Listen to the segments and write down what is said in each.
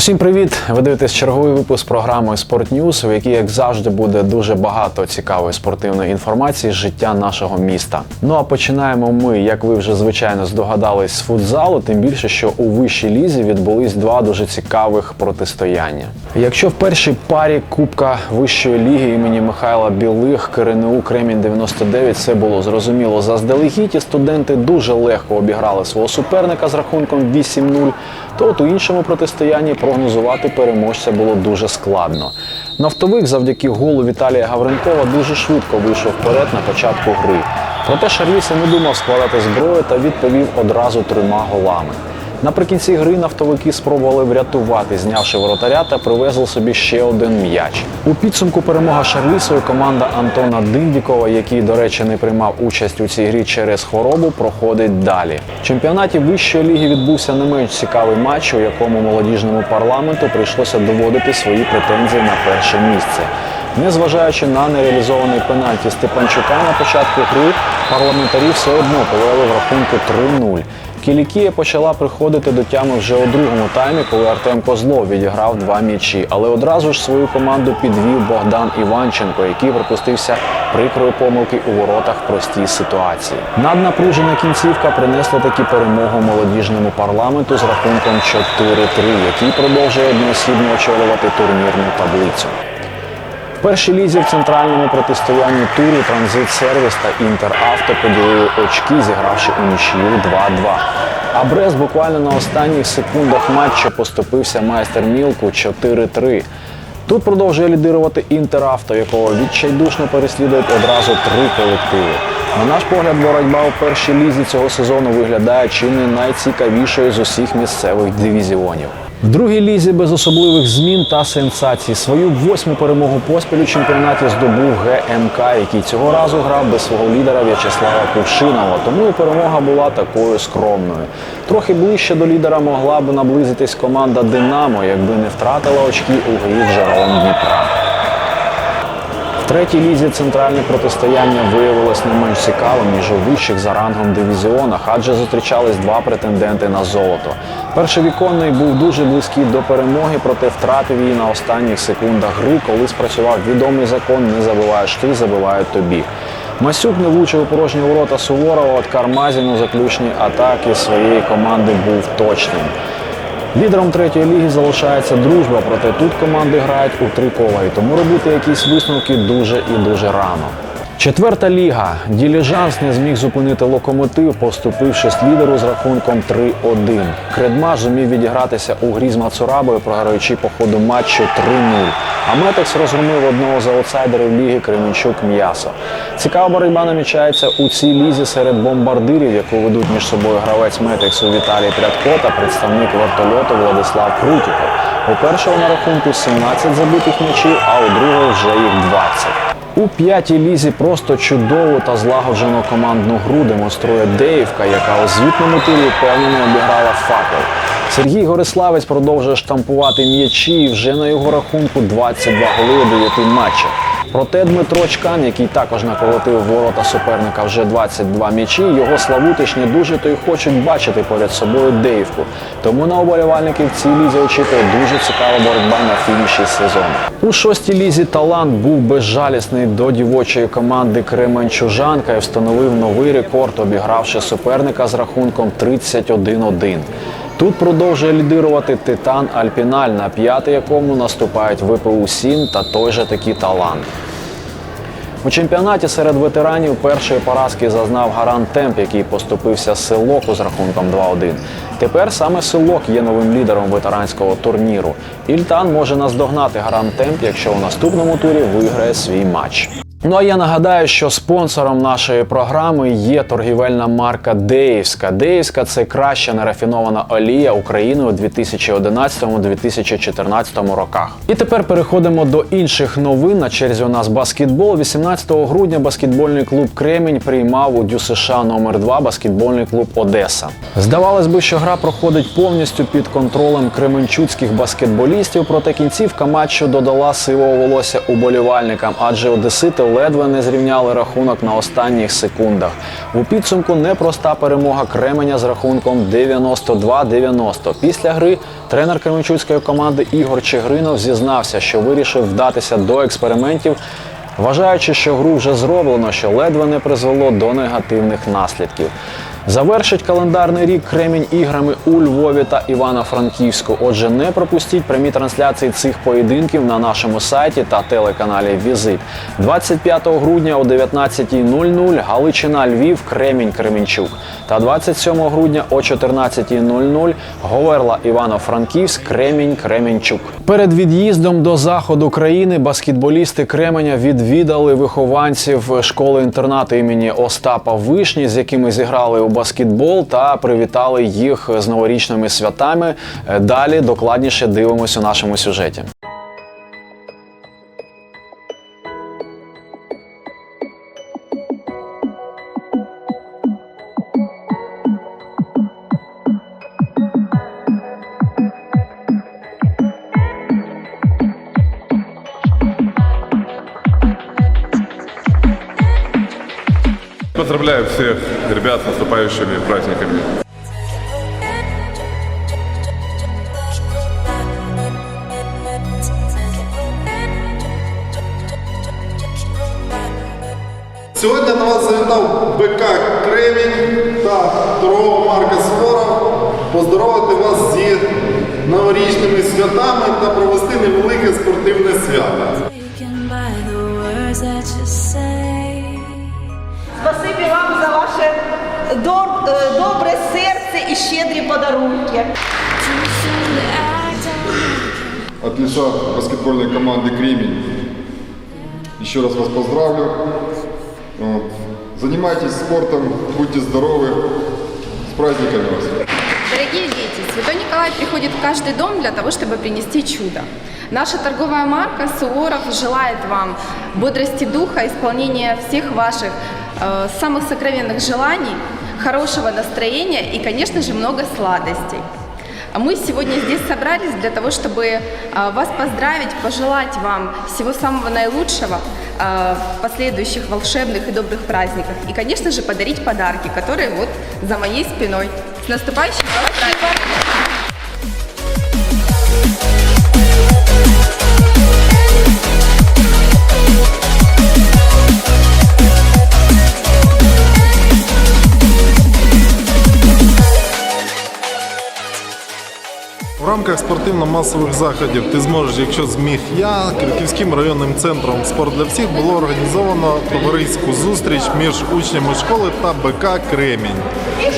Усім привіт! Ви дивитесь черговий випуск програми Спорт Ньюс, у якій, як завжди, буде дуже багато цікавої спортивної інформації з життя нашого міста. Ну а починаємо ми, як ви вже звичайно здогадались, з футзалу, тим більше, що у вищій лізі відбулись два дуже цікавих протистояння. Якщо в першій парі Кубка вищої ліги імені Михайла Білих КРНУ Кремінь 99 все було зрозуміло заздалегідь, і студенти дуже легко обіграли свого суперника з рахунком 8-0, то от у іншому протистоянні прогнозувати переможця було дуже складно. Нафтовик завдяки голу Віталія Гавренкова дуже швидко вийшов вперед на початку гри. Проте Шарліса не думав складати зброю та відповів одразу трьома голами. Наприкінці гри нафтовики спробували врятувати, знявши воротаря та привезли собі ще один м'яч. У підсумку перемога Шарлісою команда Антона Диндікова, який, до речі, не приймав участь у цій грі через хворобу, проходить далі. В чемпіонаті вищої ліги відбувся не менш цікавий матч, у якому молодіжному парламенту прийшлося доводити свої претензії на перше місце. Незважаючи на нереалізований пенальті Степанчука на початку гри, парламентарі все одно повели в рахунку 3-0. Кілікія почала приходити до тями вже у другому таймі, коли Артем Козлов відіграв два м'ячі. Але одразу ж свою команду підвів Богдан Іванченко, який припустився прикрої помилки у воротах в простій ситуації. Наднапружена кінцівка принесла таки перемогу молодіжному парламенту з рахунком 4-3, який продовжує одноосібно очолювати турнірну таблицю. В першій лізі в центральному протистоянні турі Транзит Сервіс та Інтеравто поділили очки, зігравши у нічию 2-2. А Брест буквально на останніх секундах матчу поступився майстер Мілку 4-3. Тут продовжує лідирувати Інтеравто, якого відчайдушно переслідують одразу три колективи. На наш погляд, боротьба у першій лізі цього сезону виглядає чи не найцікавішою з усіх місцевих дивізіонів. В другій лізі без особливих змін та сенсацій свою восьму перемогу поспіль у чемпіонаті здобув ГМК, який цього разу грав без свого лідера В'ячеслава Кувшинова. Тому і перемога була такою скромною. Трохи ближче до лідера могла б наблизитись команда Динамо, якби не втратила очки у грі з Жаром Дніпра. Третій лізі центральне протистояння виявилось не менш цікавим, ніж у вищих за рангом дивізіонах, адже зустрічались два претенденти на золото. Перший віконний був дуже близький до перемоги, проте втратив її на останніх секундах гри, коли спрацював відомий закон Не забуваєш ти, забивають тобі. Масюк не влучив у порожні ворота Суворова, от Кармазін у заключній атаки своєї команди був точним. Лідером третьої ліги залишається дружба, проте тут команди грають у три кола, і тому робити якісь висновки дуже і дуже рано. Четверта ліга. Діліжанс не зміг зупинити локомотив, поступившись лідеру з рахунком 3-1. Кредмаш зумів відігратися у грі з Мацурабою, програючи по ходу матчу 3-0. А Метекс розгромив одного з аутсайдерів ліги Кременчук М'ясо. Цікава боротьба намічається у цій лізі серед бомбардирів, яку ведуть між собою гравець Метексу Віталій Прядко та представник вертольоту Владислав Крутіков. У першого на рахунку 17 забитих м'ячів, а у другого вже їх 20. У п'ятій лізі просто чудову та злагоджену командну гру демонструє Деївка, яка у звітному тилі впевнено обіграла факел. Сергій Гориславець продовжує штампувати м'ячі і вже на його рахунку 22 голи у 9 матчах. Проте Дмитро Чкан, який також наколотив ворота суперника вже 22 м'ячі, його славутичні дуже то й хочуть бачити поряд собою Деївку. Тому на оболівальників цій лізі очікує дуже цікава боротьба на фініші сезону. У шостій лізі талант був безжалісний до дівочої команди Кременчужанка і встановив новий рекорд, обігравши суперника з рахунком 31-1. Тут продовжує лідирувати Титан Альпіналь, на п'ятий якому наступають ВПУ 7 та той же таки талант. У чемпіонаті серед ветеранів першої поразки зазнав Гарант Темп, який поступився Силоку з рахунком 2-1. Тепер саме Силок є новим лідером ветеранського турніру. Ільтан може наздогнати Гарант Темп, якщо у наступному турі виграє свій матч. Ну а я нагадаю, що спонсором нашої програми є торгівельна марка Деївська. Деївська це краща нерафінована олія України у 2011-2014 роках. І тепер переходимо до інших новин. На черзі у нас баскетбол. 18 грудня баскетбольний клуб Кремінь приймав у ДЮСШ номер 2 баскетбольний клуб Одеса. Здавалось би, що гра проходить повністю під контролем кременчуцьких баскетболістів, проте кінцівка матчу додала сивого волосся уболівальникам, адже одесити ледве не зрівняли рахунок на останніх секундах. У підсумку непроста перемога Кременя з рахунком 92-90. Після гри тренер Кременчуцької команди Ігор Чигринов зізнався, що вирішив вдатися до експериментів, вважаючи, що гру вже зроблено, що ледве не призвело до негативних наслідків. Завершить календарний рік Кремінь іграми у Львові та Івано-Франківську. Отже, не пропустіть прямі трансляції цих поєдинків на нашому сайті та телеканалі Візит. 25 грудня о 19.00 Галичина Львів, Кремінь Кременчук. Та 27 грудня о 14.00 Говерла Івано-Франківськ, Кремінь Кременчук. Перед від'їздом до заходу країни баскетболісти Кременя відвідали вихованців школи-інтернату імені Остапа Вишні, з якими зіграли у баскетбол та привітали їх з новорічними святами. Е, Далі докладніше дивимося у нашому сюжеті. Поздравляю всех ребят с наступающими праздниками. Сьогодні на вас завітав БК Кремінь та торгова марка Суворов поздоровити вас зі новорічними святами та провести невелике спортивне свято. Спасибі вам за ваше дор- е, добре серце і щедрі подарунки. Too soon to act on От лица баскетбольной команды «Кремень» еще раз вас поздравлю. Вот. Занимайтесь спортом, будьте здоровы. С праздниками вас! Дорогие дети, Святой Николай приходит в каждый дом для того, чтобы принести чудо. Наша торговая марка Суворов желает вам бодрости духа, исполнения всех ваших э, самых сокровенных желаний, хорошего настроения и, конечно же, много сладостей. А Мы сегодня здесь собрались для того, чтобы э, вас поздравить, пожелать вам всего самого наилучшего э, в последующих волшебных и добрых праздниках. И, конечно же, подарить подарки, которые вот за моей спиной. С наступающим вас Рамках спортивно-масових заходів ти зможеш, якщо зміг я, Криківським районним центром спорт для всіх було організовано товариську зустріч між учнями школи та БК Кремінь. Е,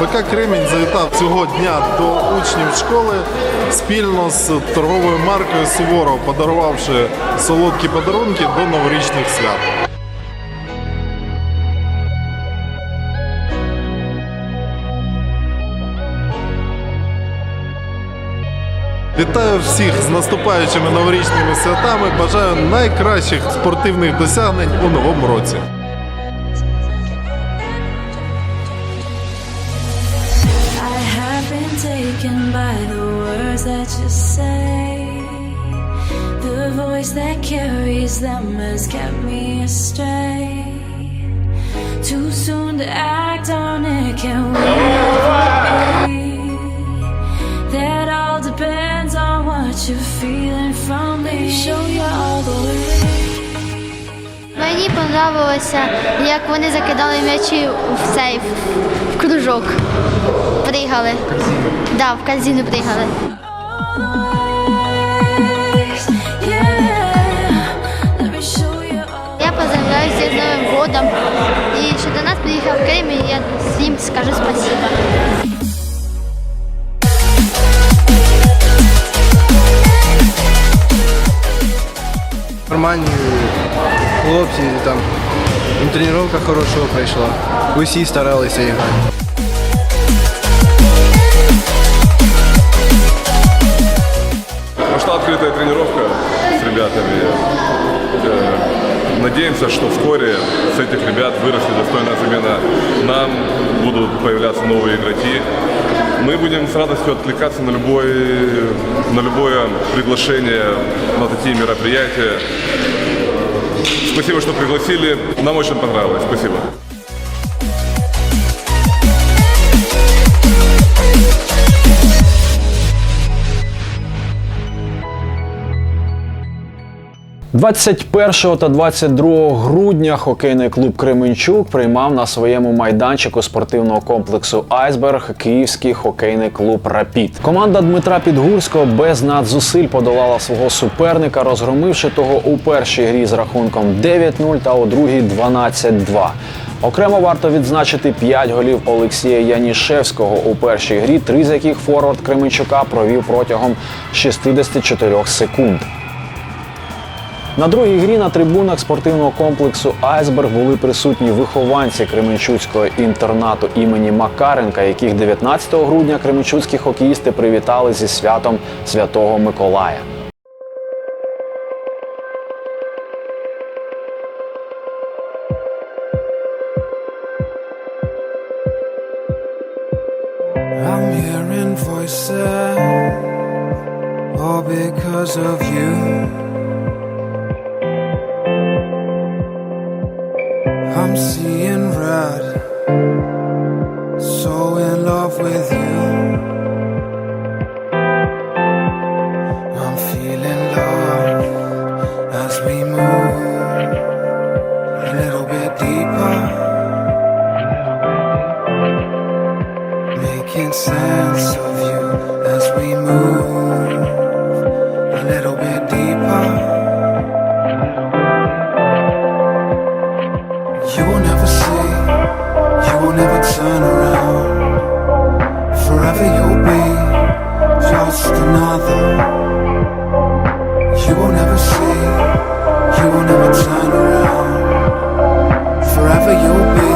БК Кремінь завітав цього дня до учнів школи спільно з торговою маркою Суворов, подарувавши солодкі подарунки до новорічних свят. Вітаю всіх з наступаючими новорічними святами. Бажаю найкращих спортивних досягнень у новому році. Too soon to act on it, can we Мені подобалося, як вони закидали м'ячі в цей в кружок. Пригали. Да, в корзину пригали. Я поздравляю всіх з Новим годом. І що до нас приїхав Крим, і я всім скажу спасибо. Нормальні хлопці, там і тренування хорошого пройшла. Усі старалися грати. Прошла открытая тренировка с ребятами. Э, Надеемся, что вскоре с этих ребят вырастет достойная замена нам, будут появляться новые игроки. Мы будем с радостью откликаться на, любой, на любое приглашение на такие мероприятия. Спасибо, что пригласили. Нам очень понравилось. Спасибо. – 21 та 22 грудня хокейний клуб Кременчук приймав на своєму майданчику спортивного комплексу Айсберг київський хокейний клуб Рапід. Команда Дмитра Підгурського без надзусиль подолала свого суперника, розгромивши того у першій грі з рахунком 9-0 та у другій 12-2. Окремо варто відзначити 5 голів Олексія Янішевського у першій грі, три з яких форвард Кременчука провів протягом 64 секунд. На другій грі на трибунах спортивного комплексу Айсберг були присутні вихованці Кременчуцького інтернату імені Макаренка, яких 19 грудня кременчуцькі хокеїсти привітали зі святом Святого Миколая. Because of you. see another. You will never see, you will never turn around. Forever you'll be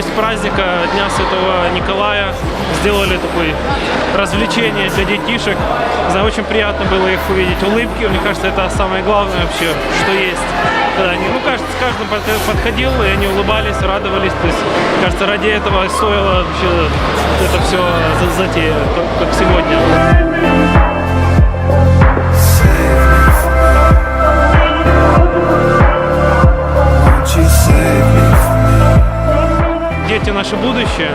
честь праздника Дня Святого Николая сделали такое развлечение для детишек. За очень приятно было их увидеть улыбки. Мне кажется, это самое главное вообще, что есть. Когда они, ну, кажется, с каждым под- подходил, и они улыбались, радовались. То есть, кажется, ради этого стоило вообще это все затея, как сегодня. Дети наше будущее.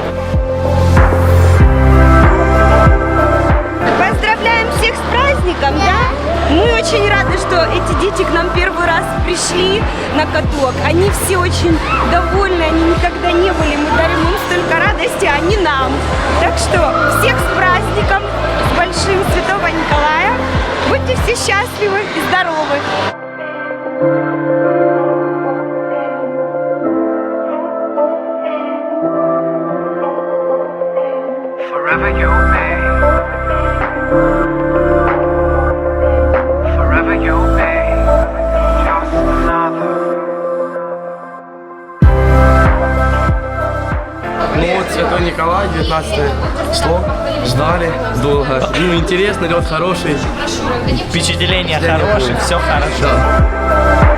Поздравляем всех с праздником, да? Мы очень рады, что эти дети к нам первый раз пришли на каток. Они все очень довольны, они никогда не были. Мы дарим им столько радости, а они нам. Так что всех с праздником, с Большим Святого Николая. Будьте все счастливы и здоровы. Вот Святой Николай, 19 число. Ждали долго. Ну, интересно, лед хороший. Впечатление хорошее, все хорошо. Да.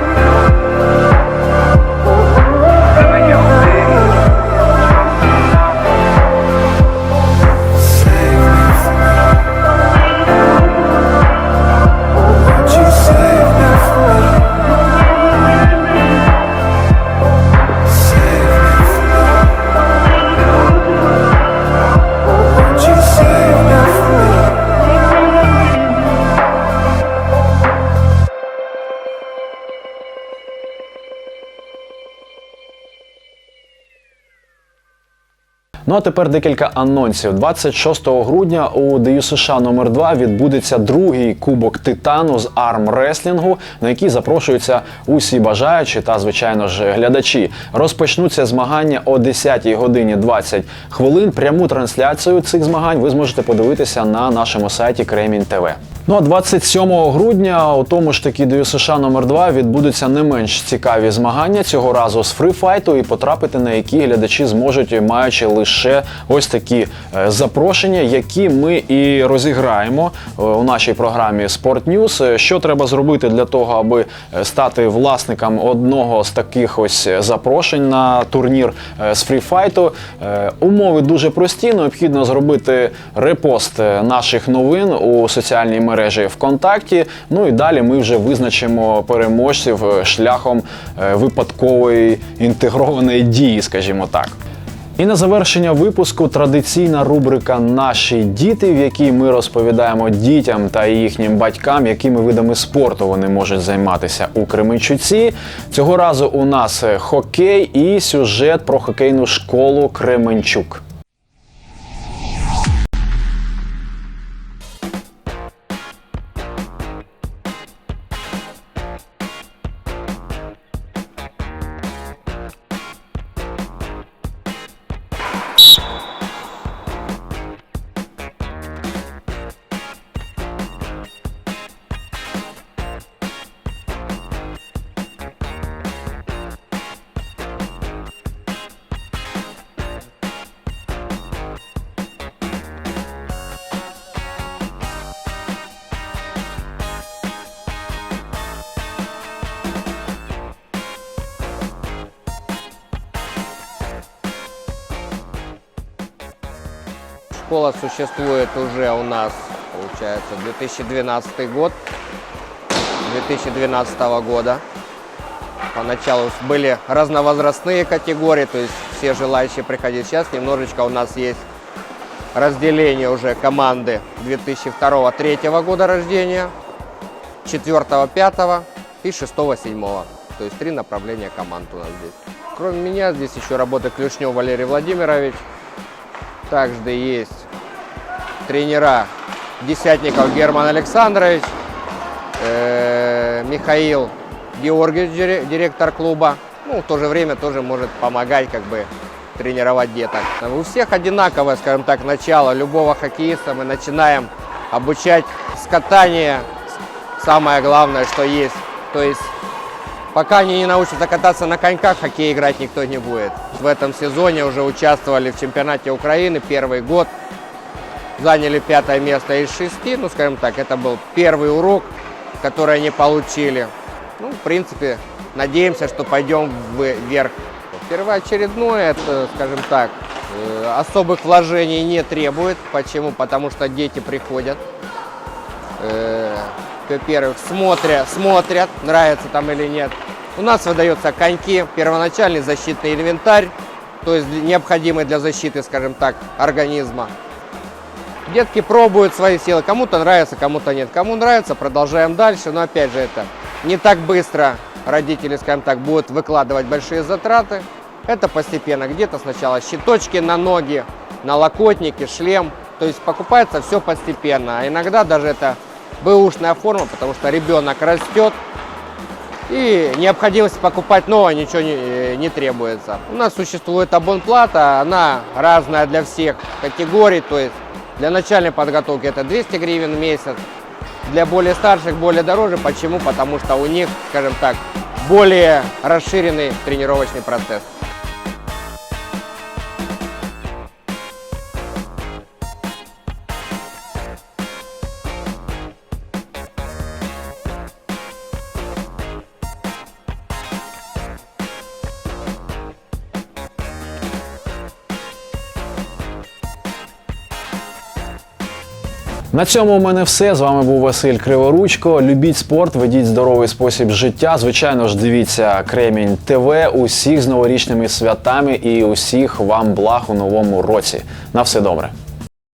Ну а тепер декілька анонсів. 26 грудня у ДЮСШ США номер 2 відбудеться другий кубок титану з армреслінгу, на який запрошуються усі бажаючі та, звичайно ж, глядачі. Розпочнуться змагання о 10 годині 20 хвилин. Пряму трансляцію цих змагань ви зможете подивитися на нашому сайті Кремінь ТВ. Ну а 27 грудня у тому ж таки ДЮСШ США номер 2 відбудуться не менш цікаві змагання цього разу з фрифайту і потрапити на які глядачі зможуть, маючи лише ось такі е, запрошення, які ми і розіграємо е, у нашій програмі Sport News. Е, Що треба зробити для того, аби стати власником одного з таких ось запрошень на турнір з фріфайту? Умови дуже прості. Необхідно зробити репост наших новин у соціальній мережі ВКонтакті. Ну і далі ми вже визначимо переможців шляхом випадкової інтегрованої дії, скажімо так. І на завершення випуску традиційна рубрика Наші діти, в якій ми розповідаємо дітям та їхнім батькам, якими видами спорту вони можуть займатися у Кременчуці. Цього разу у нас хокей і сюжет про хокейну школу Кременчук. Школа существует уже у нас, получается, 2012 год. 2012 года. Поначалу были разновозрастные категории, то есть все желающие приходить. Сейчас немножечко у нас есть разделение уже команды 2002-2003 года рождения, 4-5 и 6-7. То есть три направления команд у нас здесь. Кроме меня здесь еще работает Клюшнев Валерий Владимирович. Также есть тренера Десятников Герман Александрович, э, Михаил Георгиевич, дире- директор клуба. Ну, в то же время тоже может помогать, как бы, тренировать деток. У всех одинаковое, скажем так, начало любого хоккеиста. Мы начинаем обучать с самое главное, что есть. То есть Пока они не научатся кататься на коньках, хоккей играть никто не будет. В этом сезоне уже участвовали в чемпионате Украины первый год. Заняли пятое место из шести. Ну, скажем так, это был первый урок, который они получили. Ну, в принципе, надеемся, что пойдем вверх. Первоочередное, это, скажем так, э, особых вложений не требует. Почему? Потому что дети приходят, э, во-первых, смотрят, смотрят, нравится там или нет. У нас выдаются коньки, первоначальный защитный инвентарь, то есть необходимый для защиты, скажем так, организма. Детки пробуют свои силы, кому-то нравится, кому-то нет. Кому нравится, продолжаем дальше, но опять же это не так быстро родители, скажем так, будут выкладывать большие затраты. Это постепенно, где-то сначала щиточки на ноги, налокотники, шлем. То есть покупается все постепенно. А иногда даже это бэушная форма, потому что ребенок растет, и необходимости покупать новое ничего не, э, не требуется. У нас существует абонплата, она разная для всех категорий, то есть для начальной подготовки это 200 гривен в месяц, для более старших более дороже. Почему? Потому что у них, скажем так, более расширенный тренировочный процесс. На цьому у мене все. З вами був Василь Криворучко. Любіть спорт, ведіть здоровий спосіб життя. Звичайно ж, дивіться Кремінь ТВ. Усіх з новорічними святами і усіх вам благ у новому році. На все добре.